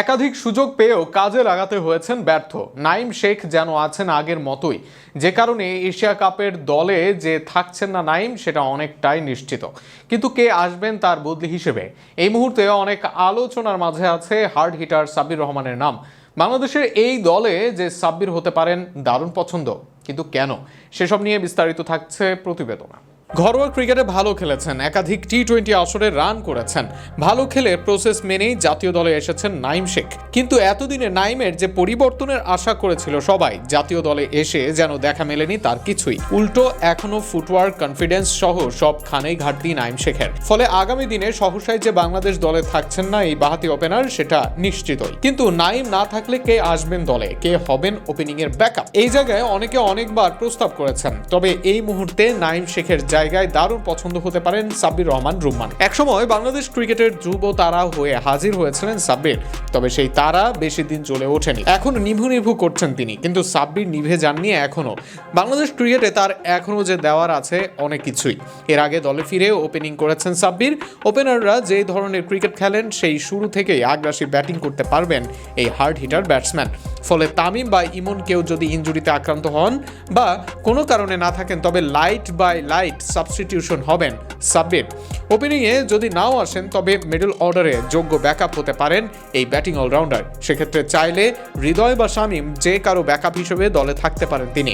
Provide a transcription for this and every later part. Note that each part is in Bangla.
একাধিক সুযোগ পেয়েও কাজে লাগাতে হয়েছেন ব্যর্থ। নাইম শেখ যেন আছেন আগের মতোই। যে কারণে এশিয়া কাপের দলে যে থাকছেন না নাইম, সেটা অনেকটাই নিশ্চিত। কিন্তু কে আসবেন তার বদলি হিসেবে? এই মুহূর্তে অনেক আলোচনার মাঝে আছে হার্ড হিটার সাব্বির রহমানের নাম। বাংলাদেশের এই দলে যে সাব্বির হতে পারেন দারুণ পছন্দ। কিন্তু কেন? সেসব নিয়ে বিস্তারিত থাকছে প্রতিবেদনা। ঘরোয়া ক্রিকেটে ভালো খেলেছেন। একাধিক টি টোয়েন্টি আসরে রান করেছেন। ভালো খেলে প্রসেস মেনেই জাতীয় দলে এসেছেন নাইম শেখ। কিন্তু এতদিনে নাইমের যে পরিবর্তনের আশা করেছিল সবাই, জাতীয় দলে এসে যেন দেখা মেলেনি তার কিছুই। উল্টো এখনও ফুটওয়ার্ক কনফিডেন্স সহ সবখানেই ঘাটতি নাইম শেখের। ফলে আগামী দিনে সহসায় যে বাংলাদেশ দলে থাকছেন না এই বাহাতি ওপেনার সেটা নিশ্চিতই। কিন্তু নাইম না থাকলে কে আসবেন দলে? কে হবেন ওপেনিং এর ব্যাকআপ এই জায়গায় অনেকে অনেকবার প্রস্তাব করেছেন। তবে এই মুহূর্তে নাইম শেখের জায়গায় দারুণ পছন্দ হতে পারেন সাব্বির রহমান, রুম্মান। একসময় বাংলাদেশ ক্রিকেটের যুব তারা হয়ে হাজির হয়েছিলেন সাব্বির, তবে সেই তারা বেশি দিন চলে ওঠেনি। এখন নিভু নিভু করছেন তিনি, কিন্তু সাব্বির নিভে যাননি এখনও বাংলাদেশ ক্রিকেটে তার এখনও যে দেওয়ার আছে অনেক কিছুই। এর আগে দলে ফিরে ওপেনিং করেছেন সাব্বির। ওপেনাররা যে ধরনের ক্রিকেট খেলেন, সেই শুরু থেকেই আগ্রাসী ব্যাটিং করতে পারবেন এই হার্ড হিটার ব্যাটসম্যান। ফলে তামিম বা ইমন কেউ যদি ইনজুরিতে আক্রান্ত হন বা কোনো কারণে না থাকেন, তবে লাইট বাই লাইট সাবস্টিটিউশন হবেন। সাব্বির ওপেনিংয়ে যদি নাও আসেন, তবে মিডল অর্ডারে যোগ্য ব্যাকআপ হতে পারেন এই ব্যাটিং অলরাউন্ডার সেক্ষেত্রে চাইলে হৃদয় বা শামিম যে কারও ব্যাকআপ হিসেবে দলে থাকতে পারেন তিনি।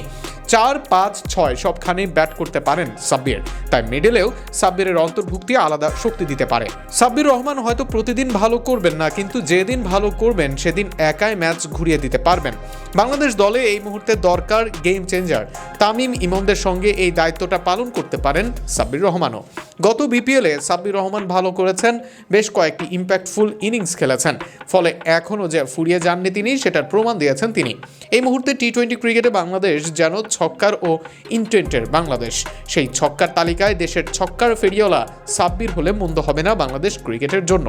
চার, পাঁচ, ছয় সবখানেই ব্যাট করতে পারেন সাব্বির। তাই মিডলেও সাব্বিরের অন্তর্ভুক্তি আলাদা শক্তি দিতে পারে। সাব্বির রহমান হয়তো প্রতিদিন ভালো করবেন না, কিন্তু যেদিন ভালো করবেন, সেদিন একাই ম্যাচ ঘুরিয়ে দিতে পারবেন। বাংলাদেশ দলে এই মুহূর্তে দরকার গেম চেঞ্জার তামিম ইমনদের সঙ্গে এই দায়িত্বটা পালন করতে পারেন সাব্বির রহমানও। গত বিপিএলে সাব্বির রহমান ভালো করেছেন, বেশ কয়েকটি ইম্প্যাক্টফুল ইনিংস খেলেছেন। ফলে এখনও যে ফুরিয়ে যাননি তিনি, সেটার প্রমাণ দিয়েছেন তিনি। এই মুহূর্তে টি টোয়েন্টি ক্রিকেটে বাংলাদেশ যেন ছক্কার ও ইন্টেন্টের বাংলাদেশ। সেই ছক্কার তালিকায় দেশের ছক্কার ফেরিওয়ালা সাব্বির হলে মন্দ হবে না বাংলাদেশ ক্রিকেটের জন্য।